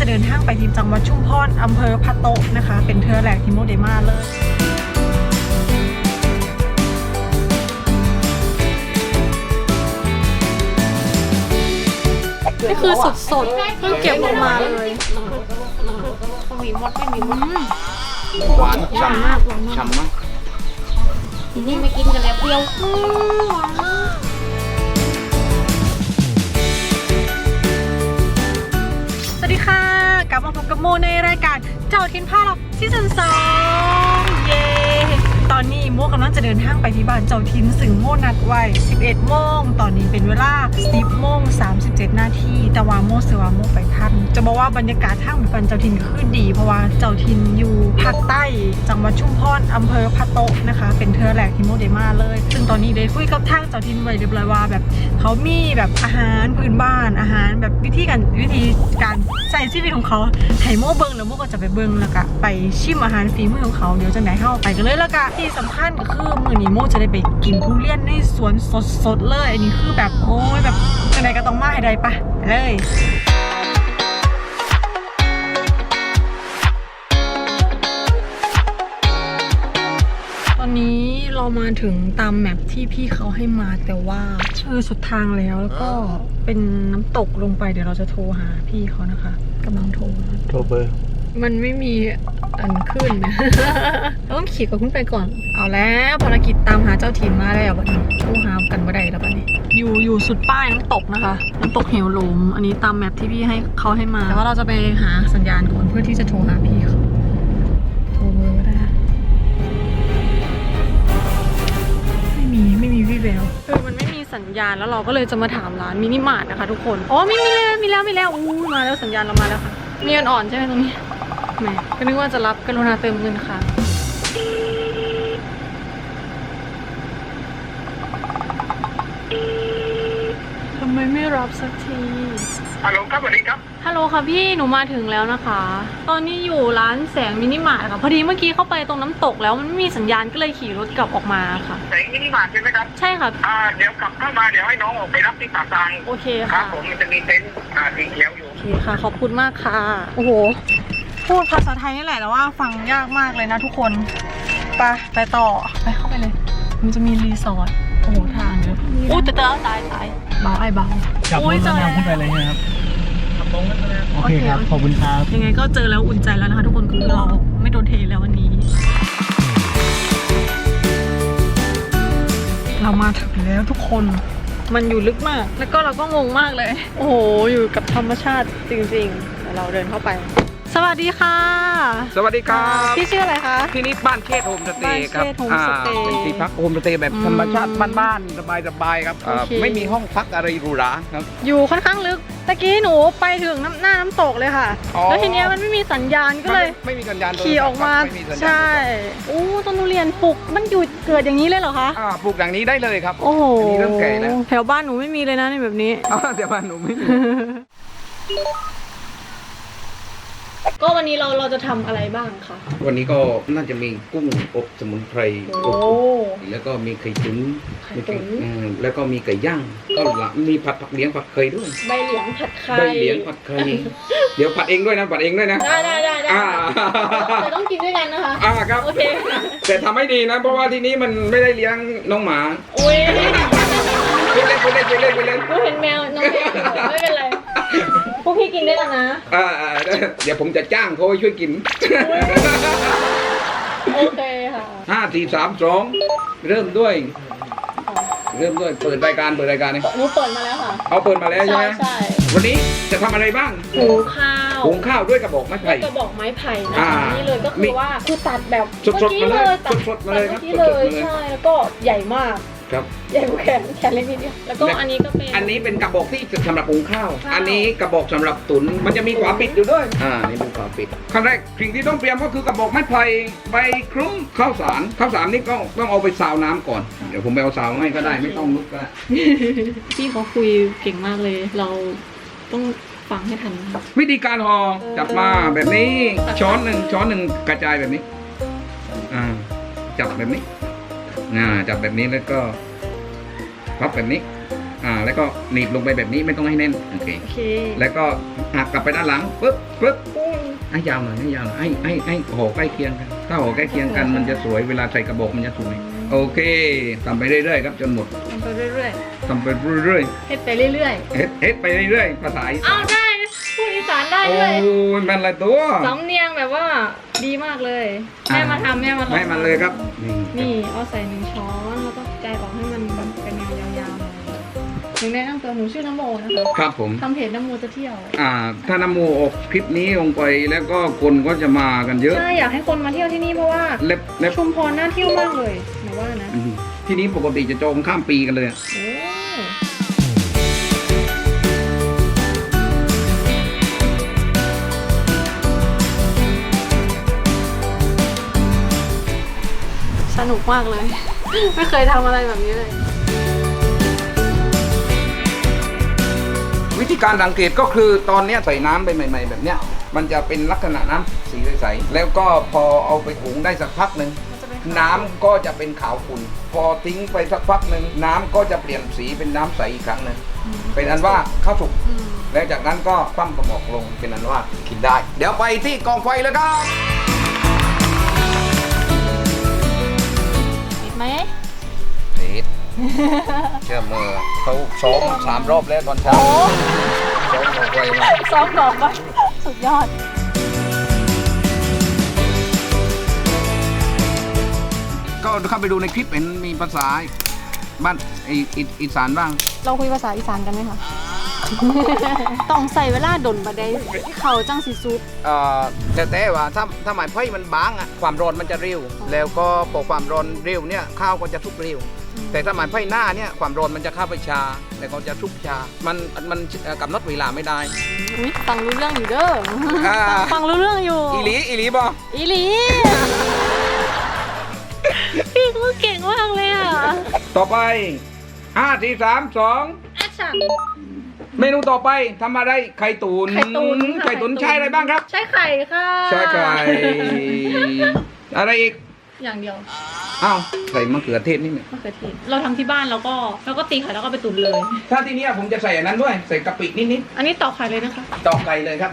จะเดินทางไปที่จังหวัดชุมพรอำเภอพะโตะนะคะ เป็นเทอแรกที่โมเดมาเลยนี่คือสดสดๆเพิ่งเก็บออกมาเลยมีมดไม่มีมดหวานฉ่ำฉ่ำมากทีนี้ไม่กินกันแล้วเปรี้ยวสวั เจ้าทินผ้าเราซีซั่นสองเย้ อนนี้โมกำลังจะเดินทางไปที่บ้านเจ้าทินซึ่งโมนัดไว้ 11 โมง ตอนนี้เป็นเวลา 10 โมง 37 นาทีแต่ว่าโมเสือว่าโมไปทัน จะบอกว่าบรรยากาศทางบ้านเจ้าทินคือดี เพราะว่าเจ้าทินอยู่ภาคใต้ จังหวัดชุมพรอำเภอพะโตะนะคะ เป็นเทอแรกที่โมเดมาเลย ซึ่งตอนนี้ได้คุยกับทางเจ้าทินไว้เรียบร้อยว่าแบบเขามีแบบอาหารพื้นบ้านอาหาร แบบวิธีการวิธีการใส่ชีวิตของเขาไห่โม่เบิงแล้วโม่ก็จะไปเบิงแล้วก็ไปชิมอาหารฝีมือของเขาเดี๋ยวจะไหนเข้าไปกันเลยแล้วก็ที่สำคัญก็คือมือนี้โม่จะได้ไปกินทุเรียนในสวนสดๆเลย อันนี้คือแบบโอ้ยแบบจะไหนก็ต้องมาให้ได้ปะไปเลยตอนนี้เรามาถึงตามแมปที่พี่เขาให้มาแต่ว่าเออสุดทางแล้วแล้วก็เป็นน้ำตกลงไปเดี๋ยวเราจะโทรหาพี่เขานะคะกำลังโทรโทรเบอร์ มันไม่มีอันขึ้นนะเราต้องขี่กับขึ้นไปก่อน เอาแล้วภารกิจตามหาเจ้าถิ่นมาแล้วบัดนี้โทรหากันบ่ได้แล้วบัดนี้ อยู่อยู่สุดป้ายน้ำตกนะคะน้ำตกเหวหลมอันนี้ตามแมปที่พี่ให้เขาให้มาแต่ว่าเราจะไปหาสัญญาณก่อนเพื่อที่จะโทรหาพี่เขาโทรเบอร์ก็ได้ไม่มีไม่มีวี่แววคือมันไม่มีสัญญาณแล้วเราก็เลยจะมาถามร้านมินิมาร์ทนะคะ ทุกคนอ๋อมีมีแล้วมีแล้วมีแล้วอู้มาแล้วสัญญาณเรามาแล้วค่ะมีอ่อนๆใช่ไหมตรงนี้ แหมก็นึกว่าจะรับกรุณาเติมเงินค่ะ ทำไมไม่รับสักที ฮัลโหลครับสวัสดีครับ ฮัลโหลค่ะพี่ หนูมาถึงแล้วนะคะ ตอนนี้อยู่ร้านแสงมินิมาร์ทค่ะ พอดีเมื่อกี้เข้าไปตรงน้ำตกแล้วมันไม่มีสัญญาณก็เลยขี่รถกลับออกมาค่ะ แสงมินิมาร์ทใช่ไหมครับ ใช่ค่ะ อ่า เดี๋ยวกลับเข้ามาเดี๋ยวให้น้องออกไปรับที่ปากทาง โอเคครัค่ะบผมมันจะมีเต็นท์อ่าสีเขียวอยู่ โอเคค่ะ ขอบคุณมากค่ะ โอ้โห พูดภาษาไทยนี่แหละแต่ว่าฟังยากมากเลยนะทุกคนไปไปต่อไปเข้าไปเลย มันจะมีรีสอร์ทโอ้โหทางเยอะอู้แต่เตอตายตายเบาไอ้เบาจับรอุ้ยถเจแนะอแล้วนำขึ้นไปเลยนะครับโอเคครับโอเคขอบคุณครับยังไงก็เจอแล้วอุ่นใจแล้วนะคะ ทุกคนคือเราไม่โดนเทแล้ววันนี้ เรามาถึงแล้วทุกคนมันอยู่ลึกมาก แล้วก็เราก็งงมากเลย โอ้โห อยู่กับธรรมชาติจริงๆเดี๋ยวเราเดินเข้าไป สวัสดีค่ะ สวัสดีครับพี่ชื่ออะไรคะ ที่นี่บ้านเชษโฮมสเตย์ครับบ้านเชษโฮมสเตย์อ่าเป็นที่พักโฮมสเตย์แบบอืมธรรมชาติบ้านๆสบายๆครับอ่าโอเค ไม่มีห้องพักอะไรหรูหราครับ อยู่ค่อนข้างลึกตะกี้หนูไปถึงน้ำหน้าน้ำตกเลยค่ะ อ๋อ แล้วทีเนี้ยมันไม่มีสัญญาณก็เลยไม่ไม่มีสัญญาณโทรศัพท์ขี่ออกมาครับไม่มีสัญญาณใช่อู้ต้นทุเรียนปลูกมันอยู่เกิดอย่างนี้เลยเหรอคะ อ่าปลูกอย่างนี้ได้เลยครับโอ้โหอันนี้เริ่มแก่แล้วแถวบ้านหนูไม่มีเลยนะในแบบนี้อ่าแต่ว่าหนูไม่มี ก็วันนี้เราเราจะทำอะไรบ้างคะ วันนี้ก็น่าจะมีกุ้งอบสมุนไพรโอ้อบแล้วก็มีไข่ตุ๋นไข่ตุ๋นเออแล้วก็มีไก่ย่างก็หลังมีผัดผักเลี้ยงผัดเคยด้วยใบเหลียงผัดไข่ใบเหลียงผัดเคยเดี๋ยวผัดเองด้วยนะผัดเองด้วยนะได้ได้ได้ได้อ่าแต่ต้องกินด้วยกันนะคะ อ่าครับโอเคค่ะแต่ทำให้ดีนะ เพราะว่าที่นี้มันไม่ได้เลี้ยงน้องหมาอุ้ยไปเล่นไปเล่นไปเล่นไปเล่น หนูเห็นแมวน้องแมวไม่เป็นไร พวกพี่กินได้แล้วนะ อ่าอ่าเดี๋ยวผมจะจ้างเขาไปช่วยกินโอเคค่ะ ห้าสี่สามสองเริ่มด้วย เริ่มด้วยเปิดรายการเปิดรายการนี่หนูเปิดมาแล้วค่ะ เอาเปิดมาแล้วใช่ใช่ไหมใช่วันนี้จะทำอะไรบ้างหุงข้าวหุงข้าวด้วยกระบอกไม้ไผ่ กระบอกไม้ไผ่นะอ่าคะนี่เลยก็มีคือว่าคือตัดแบบสดๆเมื่อกี้มาเลยตัดสดๆมาเลยตัดครับเมื่อกี้เลยสดๆมาเลย ใช่แล้วก็ใหญ่มาก ครับ ใหญ่กว่าแขนแขนเล็กนิดเดียวแล้วก็อันนี้ก็เป็น อันนี้เป็นกระบอกที่สำหรับหุงข้าว ข้าว อันนี้กระบอกสำหรับตุน มันจะมีฝาปิดอยู่ด้วย อ่า นี่เป็นฝาปิด ขั้นแรกสิ่งที่ต้องเตรียมก็คือกระบอกไม้ไผ่ใบคลุ้มข้าวสารข้าวสารนี่ก็ต้องเอาไปซาวน้ำก่อน เดี๋ยวผมไปเอาซาวให้ก็ได้ไม่ต้องลุกก็ได้ พี่เขาคุยเก่งมากเลย เราต้องฟังให้ทันนะคะ วิธีการห่อจับมาแบบนี้ ช้อนหนึ่งช้อนหนึ่งกระจายแบบนี้ อ่า จับแบบนี้ อ่าจับแบบนี้แล้วก็พับแบบนี้ อ่า แล้วก็หนีบลงไปแบบนี้ไม่ต้องให้แน่นโอเค โอเคแล้วก็หักกลับไปด้านหลังปึ๊บปึ๊บให้ยาวหน่อยให้ยาวหน่อยให้ให้ให้ห่อใกล้เคียงกัน ถ้าห่อใกล้เคียงกันมันจะสวยเวลาใส่กระบอกมันจะสวยโอเคทำไปเรื่อยๆครับจนหมดทำไปเรื่อยทำไปเรื่อยๆเฮ็ดไปเรื่อยๆเฮ็ดเฮ็ดไปเรื่อยๆภาษาอีๆสาอ้านวได้พูดอีสานได้โอ้ด้วยยมันละตัว สำเนียงแบบว่า ดีมากเลยอ่าแม่มาทำแม่มาทำให้มันเลยครับนี่นี่เอาใส่หนึ่งช้อนแล้วก็ใจออกให้มันแบบเป็นแนวยาวๆหน่อยหนูแนะนำตัวหนูชื่อน้ำโมนะคะครับผมทำเพจน้ำโมจะเที่ยว อ่า ถ้านำโมออกคลิปนี้ลงไปแล้วก็คนก็จะมากันเยอะ ใช่ อยากให้คนมาเที่ยวที่นี่เพราะว่าเล็บเล็บชุมพรน่าเที่ยวมากเลยหนูว่านะอืมที่นี้ปกติจะจองข้ามปีกันเลยอะโอ้ สนุกมากเลย ไม่เคยทำอะไรแบบนี้เลย วิธีการสังเกตก็คือตอนเนี้ยใส่น้ำไปใหม่ ๆ แบบเนี้ย มันจะเป็นลักษณะน้ำสีใสๆแล้วก็พอเอาไปถุงได้สักพักหนึ่งน้ำก็จะเป็นขาวขุ่นพอทิ้งไปสักพักหนึ่งน้ำก็จะเปลี่ยนสีเป็นน้ำใสอีกครั้งหนึ่งเป็นอันว่าข้าวสุก อืม แล้วจากนั้นก็คว่ำกระบอกลงเป็นอันว่ากินได้ เดี๋ยวไปที่กองไฟเลยครับ ไหมติดเชื่อมือเขาซ้อมสามรอบแล้วตอนเช้าซ้อมกองไฟมาซ้อมดอกไปสุดยอด ก็เข้าไปดูในคลิปเห็นมีภาษาบ้านไออีอีสานบ้าง เราคุยภาษาอีสานกันไหมคะ ต้องใส่เวลาดนบัดได้เขาจังสิซุป เอ่อแต่แต่ว่าถ้าถ้าหมายไพ่มันบางอะความร้อนมันจะเร็ว แล้วก็พอความร้อนเร็วเนี่ยข้าวก็จะทุกเร็ว แต่ถ้าหมายไพ่หน้าเนี่ยความร้อนมันจะเข้าไปชาแล้วก็จะทุกชา มันมันเอ่อกำหนดเวลาไม่ได้ อุ๊ยฟังรู้เรื่องอยู่เด้ออ่า ฟังรู้เรื่องอยู่ อีหลีอีหลีบออีหลีพี่เขาเก่งมากเลยอะต่อไปห้าสี่สามสองแอคชั่น เมนูต่อไปทำอะไรไข่ตุนไข่ตุ๋นค่ะไข่ตุนไข่ตุ๋นใช่อะไรบ้างครับ ใช้ไข่ค่ะใช่ไข่อะไรอีกอย่างเดียวอ้าวใส่มะเขือเทศนี่เนี่ยมะเขือเทศเราทำที่บ้านแล้วก็เราก็ตีไข่แล้วก็ไปตุ๋นเลย ถ้าที่เนี้ยผมจะใส่อันนั้นด้วย ใส่กะปินิดอันนี้ตอกไข่เลยนะคะ ๆตอกไก่เลยครับ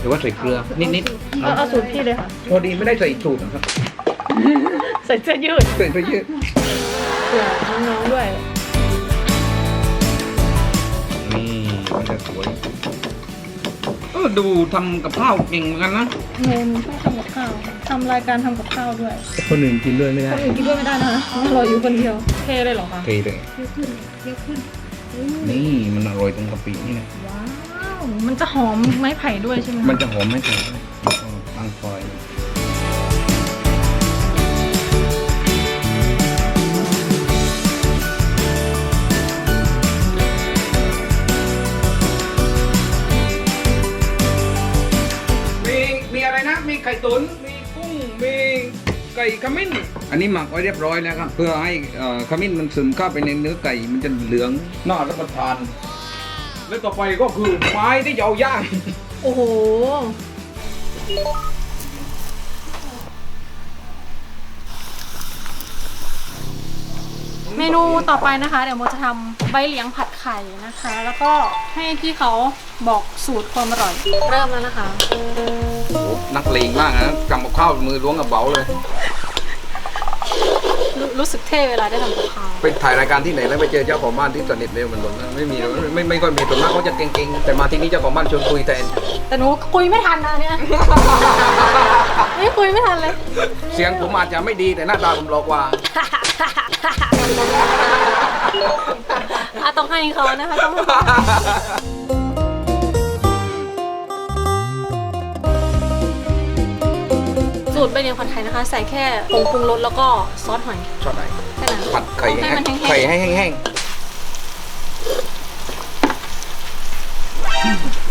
หรือว่าใส่เกลือนิดๆเอาเอาสูตรพี่เลยค่ะพอดีไม่ได้ใส่สูตรนะครับ ใส่เสื้อยืด ใส่ไปเยอะเผื่อน้องๆด้วย นี่มันจะสวยเออดูทำกับข้าวเก่งเหมือนกันนะเมนชอบทำกับข้าวทำรายการทำกับข้าวด้วยคนอื่นกินด้วยไม่คได้นอื่นกินด้วยไม่ได้นะคะเราอยู่คนเดียวเทเลยเหรอคะเทเลยนี่มันอร่อยตรงกะปินี่นะว้าวมันจะหอมไม้ไผ่ด้วยใช่ไหมคะมันจะหอมไม่แพ้แล้วก็ตั้งไฟมี ไก่ขมิ้น อันนี้หมักไว้เรียบร้อยแล้วครับ เพื่อให้เอ่อขมิ้นมันซึมเข้าไปในเนื้อไก่มันจะเหลืองน่ารับประทาน และต่อไปก็คือไม้ที่จะเอาย่าง โอ้โห เมนูต่อไปนะคะ เดี๋ยวโมจะทำ ใบเหลียงผัดไข่นะคะ แล้วก็ให้พี่เขาบอกสูตรความอร่อย เริ่มแล้วนะคะ โอ้โหนักเลงมากนะกำกับข้าวมือล้วงกระเป๋าเลย รู้รู้สึกเท่เวลาได้ทำกับข้าวไปถ่ายรายการที่ไหนแล้วไปเจอเจ้าของบ้านที่สนิทเร็วมันหลงนะไม่มีไม่ไม่ไม่ค่อยมีส่วนมากเขาจะเก่งๆ แต่มาที่นี่เจ้าของบ้านชวนคุยแทนแต่หนูคุยไม่ทันนะเนี่ย ไม่คุยไม่ทันเลย เสียงผมอาจจะไม่ดีแต่หน้าตาผมหลอกกว่า อะต้องให้เขานะคะต้องให้สูตรใบเหลียงผัดไทยนะคะ ใส่แค่ผงปรุงรสแล้วก็ซอสหอยชอบไหนแค่นั้นผัดไข่ให้ให้มันแห้งๆ ไข่ให้แห้งๆ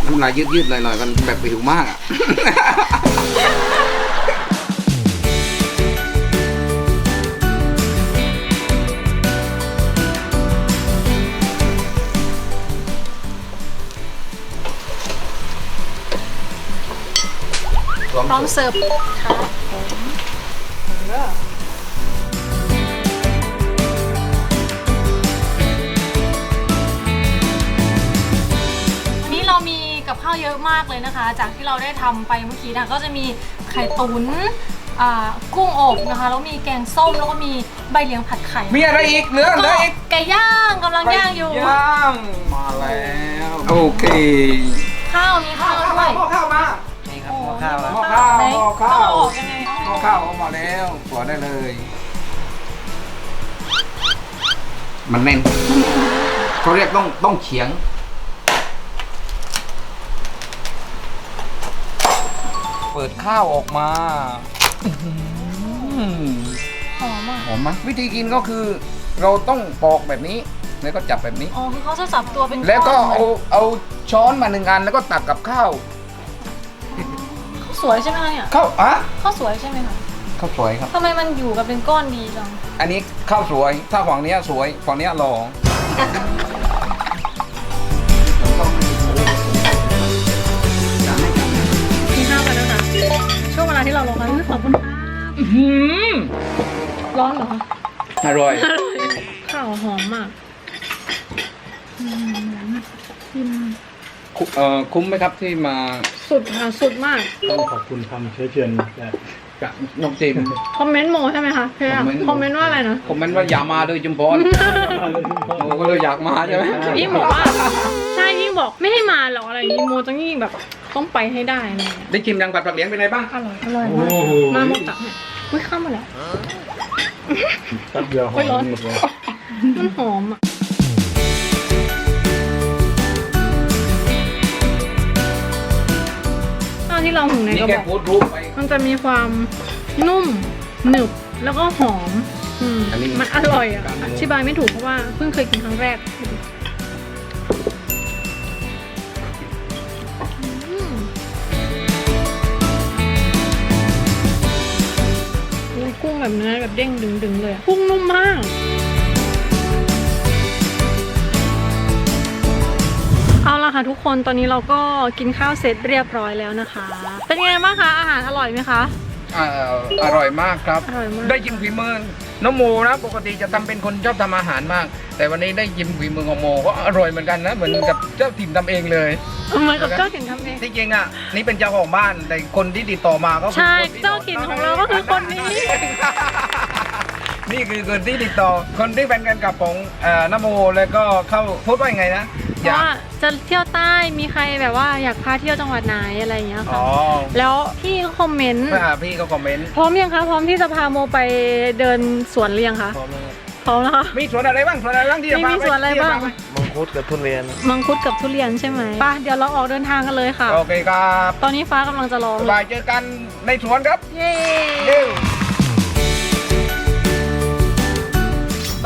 น้ำลายยืดๆหน่อยๆมันแบบหิวมากอะ มเสิร์ฟค่ะวันนี้เรามีกับข้าวเยอะมากเลยนะคะ จากที่เราได้ทำไปเมื่อกี้นะก็จะมีไข่ตุ๋นกุ้งอบนะคะแล้วมีแกงส้มแล้วก็มีใบเลียงผัดไข่มีอะไรอีกเหลือเหลืก็ออีกไก่ย่างกำลังย่างอยู่ ย่างมาแล้วโอเค ข้าวมีข้าวด้วยข้าวมา ข้าวแล้วหม้อข้าวไหนหม้อข้าวเอออกยังไงหม้อข้าวเอามาแล้วตัวได้เลย มันแน่นเขาเรียกต้องต้องเฉียงเปิดข้าวออกมาอื้อหือหอมอะหอมไหมวิธีกินก็คือเราต้องปอกแบบนี้ แล้วก็จับแบบนี้ อ๋อคือเขาจะสับตัวเป็นแล้วก็อนเอาเอาช้อนมาหนึ่งอันแล้วก็ตักกับข้าวข้าว สวยใช่ไหมคะเนี่ยข้าวอะข้าวสวยใช่ไหมคะข้าวสวยครับ ทำไมมันอยู่กันเป็นก้อนดีจังอันนี้ข้าวสวย ถ้าฝั่งเนี้ยสวยฝั่งเนี้ยรองกินข้าวกันแล้วนะช่วงเวลาที่เราลงกันขอบคุณค่ะอื้อหือร้อนเหรอคะอร่อย ข้าวหอมมากอืมกิน คุเอ่อคุ้มไหมครับที่มา สุดค่ะสุดมาก ต้องขอบคุณคำเชื้อเชิญจากกับน้องเจมส์คอมเมนต์โมใช่ไหมคะเพียคอมเมนต์โมคอมเมนต์ว่าอะไรนะ คอมเมนต์ว่าอย่ามาเลยจุมพรโมก็เลยอยากมาใช่ไหมยิ่งบอกว่าใช่ยิ่งบอกไม่ให้มาหรอกอะไรอย่างนี้โมจะยิ่งแบบต้องไปให้ได้อะไรอย่างเงี้ยได้ชิมดังปัดปักเหลียงเป็นไงบ้าง อร่อยอร่อยโอ้มากโหมาหมดตักเนี่ยอุ้ยข้ามมาแล้วแป๊บเดียวหอโอ้ยร้อนมหมดเลยมันหอมอะ ที่เราหุงในนี่กระแค่บอกพูดรูปไปมันจะมีความนุ่มหนึบแล้วก็หอมอืมอันนี้มันอร่อยอะอธิบายไม่ถูกเพราะว่าเพิ่งเคยกินครั้งแรกอืมโอ้ยกุ้งแบบเนื้อแบบเด้งดึงๆเลยอะกุ้งนุ่มมาก ละค่ะทุกคนตอนนี้เราก็กินข้าวเสร็จเรียบร้อยแล้วนะคะ เป็นไงบ้างคะอาหารอร่อยไหมคะ อ่าอร่อยมากครับ อร่อยมาก ได้ชิมฝีมือน้องโมนะปกติจะทำเป็นคนชอบทำอาหารมาก แต่วันนี้ได้ชิมฝีมือของโมก็อร่อยเหมือนกันนะเหมือนกับเจ้าถิ่นทำเองเลย เหมือนกับเจ้าถิ่นทำเอง ที่จริงอะนี่เป็นเจ้าของบ้านแต่คนที่ติดต่อมาก็คือใช่คนที่เจ้าถิ่นของเราก็คือคนนี้ นี่คือคนที่ติดต่อคนที่เป็นกันกับของเอ่อนโมแล้วก็เข้าพูดว่ายังไงนะ อยาก ว่าจะเที่ยวใต้มีใครแบบว่าอยากพาเที่ยวจังหวัดไหนอะไรอย่างเงี้ยอ๋ค่ะอแล้วพี่ก็คอมเมนต์อ่าพี่ก็คอมเมนต์พร้อมยังคะพร้อมที่จะพาโมไปเดินสวนหรือยังคะพร้อมแล้วครับพร้อมแล้วคะ มีสวนอะไรบ้างสวนอะไรบ้างที่จะมีพามีปสวนอะไรที่จบ้างพปมังคุดกับทุเรียน มังคุดกับทุเรียนใช่ไหมไป่ะเดี๋ยวเราออกเดินทางกันเลยค่ะ โอเคครับตอนนี้ฟ้ากำลังจะร้องบายเจอกันในสวนครับ เย้เย้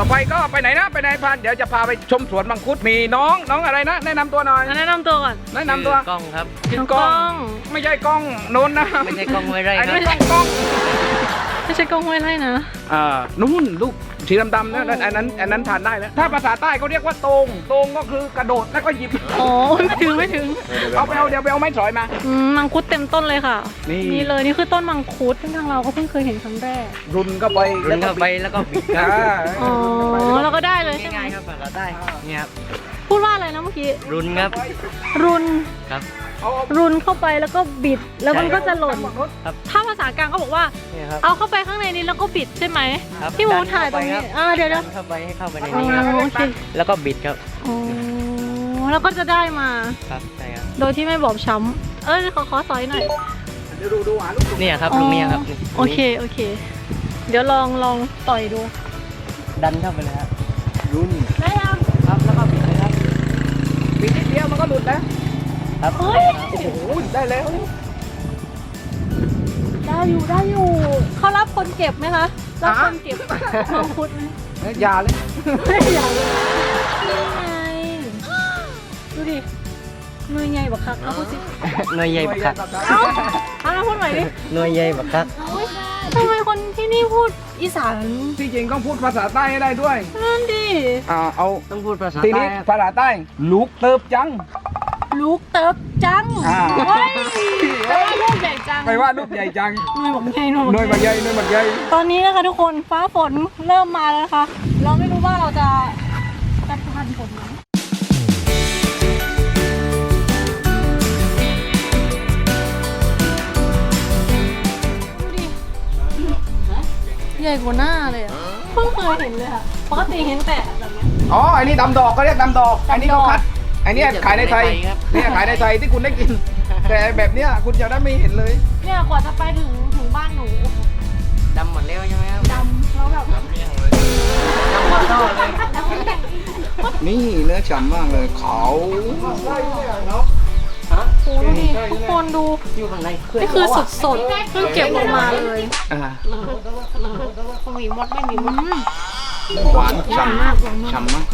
ต่อไปก็ไปไหนนะไปไหนพันเดี๋ยวจะพาไปชมสวนมังคุดมีน้องน้องอะไรนะ แนะนำตัวหน่อยแนะนำตัวก่อน แนะนำตัวกล้องครับ ชื่อน้องกกล้ล้อองงไม่ใช่กล้องโน้นนะไม่ใช่กล้องห้วยไร่อันครับนี้กล้องกล้องไม่ใช่กล้องห้วยไร่นะ อ่านู่นลูก สีดำๆนั่นอันนั้นอันนั้นทานได้แล้วถ้าภาษาใต้เขาเรียกว่าตรงตรงก็คือกระโดดแล้วก็หยิบอ๋อไม่ถึงไม่ถึงเอาไปเอาเดี๋ยวไปเอาไม้สอยมา อืมมังคุดเต็มต้นเลยค่ะ นี่เลยนี่คือต้นมังคุดซึ่งทางเราก็เพิ่งเคยเห็นครั้งแรก รุนก็ไปรุนเข้าไปแล้วก็บิดคอ่ารับอ๋อแล้วก็ได้เลยใช่ไหม ง่ายๆครับภาษาใต้เนี่ยครับ พูดว่าอะไรนะเมื่อกี้ รุนครับรุน ครับเอารุนเข้าไปแล้วก็บิด แล้วมันก็จะหล่น ครับ ถ้าภาษากลางก็บอกว่าเนี่ยครับ เอาเข้าไปข้างในนี้แล้วก็บิดใช่ไหม ครับพี่หมูดันถ่ายตรงเข้นี้ไปคบอ่าเดี๋ยวดัเดี๋ยวนเข้าไปให้เข้าไปในอ๋อนี้ครับโอเคแล้วก็บิดครับ อ๋อแล้วก็จะได้มา ครับใช่ครับ โดยที่ไม่บอบช้ำ เอ้ยขอขอสอยหน่อยเดี๋ยวดูดูหาลูกเนี่ยครับลุงเนี่ยครับนี่โอเค โอเค เดี๋ยวลองลองต่อยดู ดันเข้าไปเลยครับรุนได้ยัง ก็หลุดแล้วครับเฮ้ย โอ้โหได้แล้วได้อยู่ได้อยู่ เขารับคนเก็บไหมคะรับคนเก็บมังคุดไหมอยาเลยไม่อยากเลยนี่ไงดูดิหน่วยใหญ่บักคักเอาพูดสิหน่วยใหญ่บักคักเอาเอาพูดใหม่ดิหน่วยใหญ่บักคักเฮ้ยทำไม คนที่นี่พูดอีสานที่จริงต้องพูดภาษาใต้ให้ได้ด้วย นั่นดิอ่าเอาต้องพูดภาษาทีใต้นี้ครับภาษาใต้ ลูกเติบจัง ลูกเติบจังอ่า เฮ้ยแปลว่าลูกใหญ่จังไปว่าลูกใหญ่จังหน่วยบอกใหญ่หน่วยหน่วยบบัอกกใหใหญ่ญ่หน่วยบักใหญ่ ตอนนี้นะคะทุกคนฟ้าฝนเริ่มมาแล้วนะคะ เราไม่ ญ่กว่าหน้าเลยอะเพิ่งเคยเห็นเลยค่ะปกติเห็นแต่แบบเนี้ย อ๋ออันนี้ดำดอกก็เรียกดำดอกอันนี้ก็คัดอันนี้ขายในไทยเนี่ยขายในไทยที่คุณได้กิน แต่แบบเนี้ยคุณจะได้ไม่เห็นเลย เนี่ยกว่าจะไปถึงถึงบ้านหนูดำหมดแล้วใช่ไหมครับดำแล้วแบบดำหมดท่อเลยนี่เนื้อฉ่ำมากเลยเขาโอ้ดูดิทุกคนดูอยู่ข้างในนี่คือสดสดๆเพิ่งเก็บลงมาเลยอ่าเขามีมดไม่มีมดหวานฉ่ำฉ่ำมาก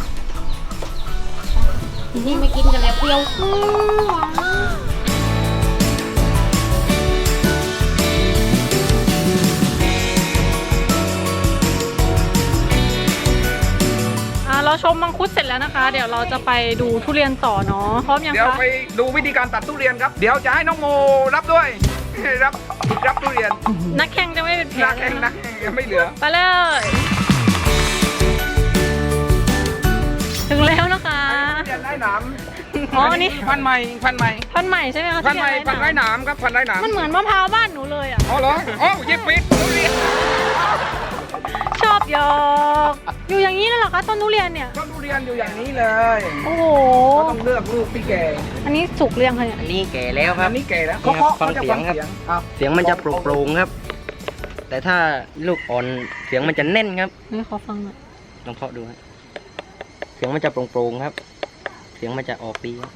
นี่ไม่กินกันแล้วเปรี้ยวอ่าเชมมังคุดเสร็จแล้วนะคะ เดี๋ยวเราจะไปดูทุเรียนต่อเนาะพร้อมยังเดี๋ยวคะไปดูวิธีการตัดทุเรียนครับ เดี๋ยวจะให้น้องโมรับด้วย รับรับทุเรียนนักแข่งจะไม่เป็นแพ้นักแข่งนักแข่งยังไม่เหลือ ไปเลย ถึงแล้วนะคะทุเรียนไร้หนามอ๋ออันนี้พันธุ์ใหม่พันธุ์ใหม่พันธุ์ใหม่ใช่ไหมคะพันธุ์ใหม่ที่พันธุ์ไร้หนามครับพันธุ์ไร้หนามมันเหมือนมะพร้าวบ้านหนูเลยอะ อ๋อเหรออ๋อหยิบปิดทุเรียน ชอบหยอกอยู่อย่างนี้เลยเหรอคะต้นทุเรียนเนี่ยต้นทุเรียนอยู่อย่างนี้เลยโอ้โห ก็ต้องเลือกลูกที่แก่อันนี้สุกเรียงคะเนี่ยอันนี้แก่แล้วคอัรับ นนี้แก่แล้วนี่ครับเขาจะฟังเสียงครับอ้าวเสียงมันจะโปร่งๆครับ แต่ถ้าลูกอ่อนเสียงมันจะแน่นครับนี่ขอฟังหน่อยลองเคาะดูครับเสียงมันจะโปร่งๆครับ เสียงมันจะออกดีครับ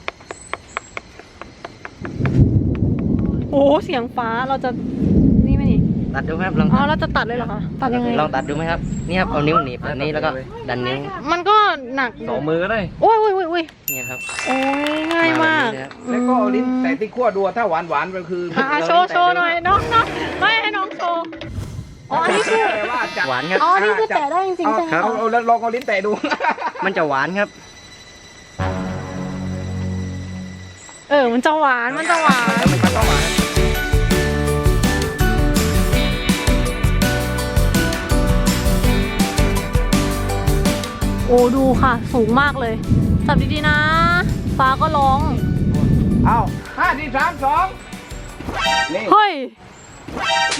โอ้เสียงฟ้าเราจะ นี่ไหมนี่ตัดดูครับลองอ๋อตัดเราจะตัดเลยเหรอคะตัดยังไงลองตัดดูไหมครับนี่ครับเอานิ้วหนีบแบบนี้แล้วก็ดันนิ้วมันก็หนักสองมือก็ได้โอ้ยโอ้ยโอ้ยโอ้ยเนี่ยครับโอ้ยง่ายมากมาแบบนี้เลยครับแล้วก็เอาลิ้นแต่ที่ขั้วดูถ้าหวานหวานๆมันคืออะโชว์โชว์หน่อยน้องน้องไม่ให้น้องโชว์อ๋ออันนี้คือแต่ว่าจะหวานครับอ๋ออันนี่คือแตะได้จริงๆเอาใช่ไหมเอาเอาแล้วลองเอาลิ้นแตะดู มันจะหวานครับ เออมันจะหวานมันจะหวานแล้วมันก็ต้องหวาน โอ้ดูค่ะ สูงมากเลยจับดีๆนะ ฟ้าก็ร้อง เอาห้าสี่สามสองนี่เฮ้ย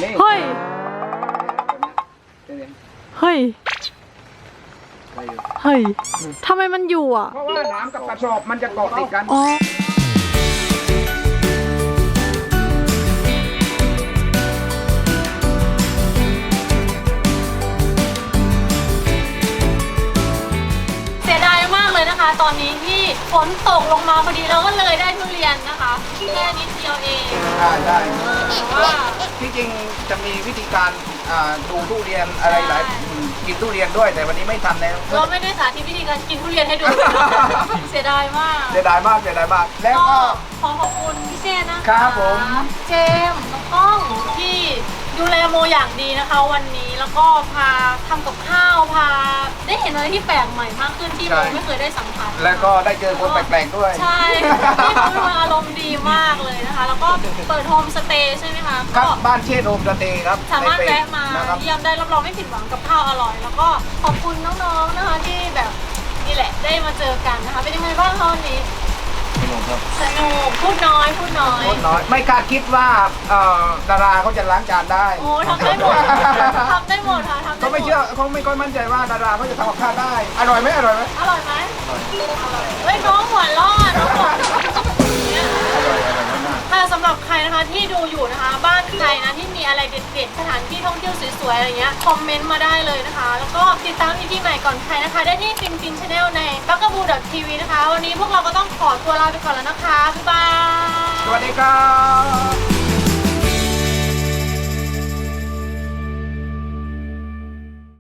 นี่เฮ้ย เฮ้ย เฮ้ยทำไมมันอยู่อะ เพราะว่าหนามกับกระสอบมันจะเกาะติดกัน อ๋อ ฝนตกลงมาพอดีเราก็เลยได้ทุเรียนนะคะแค่นิดเดียวเองใช่ใช่แต่ว่าที่จริงจะมีวิธีการอ่าดูทุเรียนอะไรหลายอืมกินทุเรียนด้วยแต่วันนี้ไม่ทันแล้ว เราไม่ได้สาธิตวิธีการกินทุเรียนให้ดู เสียดายมากเสียดายมากเสียดายมาก แล้วก็ ก็ขอขอบคุณพี่เจนนะคะครับผม เจมส์น้องก้องที่ ดูแลโมอย่างดีนะคะวันนี้แล้วก็พาทำกับข้าวพา ได้เห็นอะไรที่แปลกใหม่มากขึ้นที่โมไม่เคยได้สัมผัสแล้วก็ได้เจอคนแปลกๆด้วย ใช่ที่โมเป็นคนอารมณ์ดีมากเลยนะคะ แล้วก็เปิดโฮมสเตย์ใช่ไหมคะครับก็บ้านเชษโอมสเตย์ครับสามารถในเฟซแวะมานะครับ เยี่ยมได้รับรองไม่ผิดหวังกับข้าวอร่อย แล้วก็ขอบคุณน้องๆนะคะที่แบบนี่แหละได้มาเจอกันนะคะเป็นยังไงบ้างคะวันนี้ สนุกพูดน้อยพูดน้อย โคตรน้อย ไม่คาดคิดว่าเอ่อดาราเขาจะล้างจานได้ โอ้ทำได้หมดทำได้หมดค่ะทำได้หมดเขาไม่เชื่อเขาไม่ค่อยมั่นใจว่าดาราเขาจะทำกับข้าวได้ อร่อยไหมอร่อยไหมอร่อยไหมอร่อยเฮ้ยน้องหัวเรอดน้องหัวเนี่ยำหรับใครนะคะที่ดูอยู่นะคะ บ้านใครนะที่มีอะไรเด็ดๆสถานที่ท่องเที่ยวสวยๆอะไรเงี้ยคอมเมนต์มาได้เลยนะคะ แล้วก็ติดตามอีพีใหม่ก่อนใครนะคะ ได้ที่ฟินฟินชาแนลในบักกบูดทีวีนะคะ วันนี้พวกเราก็ต้องขอตัวลาไปก่อนแล้วนะคะบ๊ายบายสวัสดีครับ